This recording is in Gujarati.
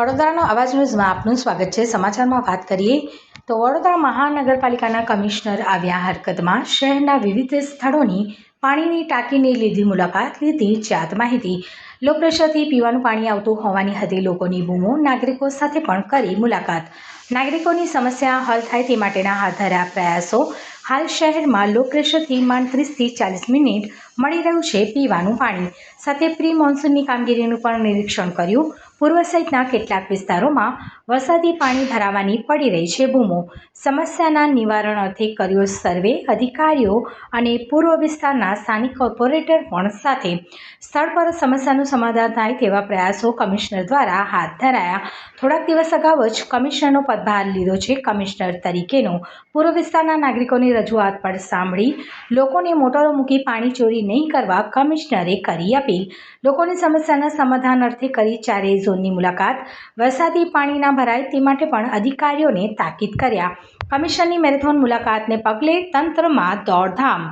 વડોદરાનો અવાજ ન્યૂઝમાં આપનું સ્વાગત છે. સમાચારમાં વાત કરીએ તો વડોદરા મહાનગરપાલિકાના કમિશનર આવ્યા હરકતમાં. શહેરના વિવિધ સ્થળોની પાણીની ટાંકીની લીધી મુલાકાત, લીધી જાત માહિતી. લો પ્રેશરથી પીવાનું પાણી આવતું હોવાની હતી લોકોની બૂમો નાગરિકો સાથે પણ કરી મુલાકાત. નાગરિકોની સમસ્યા હલ થાય તે માટેના હાથ ધર્યા પ્રયાસો હાલ શહેરમાં લો પ્રેશરથી માંડ ત્રીસથી ચાલીસ મિનિટ મળી રહ્યું છે પીવાનું પાણી. સાથે પ્રી મોન્સૂનની કામગીરીનું પણ નિરીક્ષણ કર્યું. પૂર્વ સહિતના કેટલાક વિસ્તારોમાં વરસાદી પાણી ભરાવાની પડી રહી છે બૂમો. સમસ્યાના નિવારણ અર્થે કર્યો સર્વે અધિકારીઓ અને પૂર્વ વિસ્તારના સ્થાનિક કોર્પોરેટર પણ સાથે. સ્થળ પર સમસ્યાનું સમાધાન થાય તેવા પ્રયાસો કમિશનર દ્વારા હાથ ધરાયા. થોડાક દિવસ અગાઉ જ કમિશનરનો પદભાર લીધો છે. કમિશનર તરીકેનો પૂર્વ વિસ્તારના નાગરિકોની રજૂઆત પણ સાંભળી. લોકોને મોટરો મૂકી પાણી ચોરી નહીં કરવા કમિશનરે કરી અપીલ. લોકોની સમસ્યાના સમાધાન અર્થે કરી ચારેય ઝોનની મુલાકાત. વરસાદી પાણી ના ભરાય તે માટે પણ અધિકારીઓને તાકીદ કર્યા. કમિશનની મેરેથોન મુલાકાતને પગલે તંત્રમાં દોડધામ.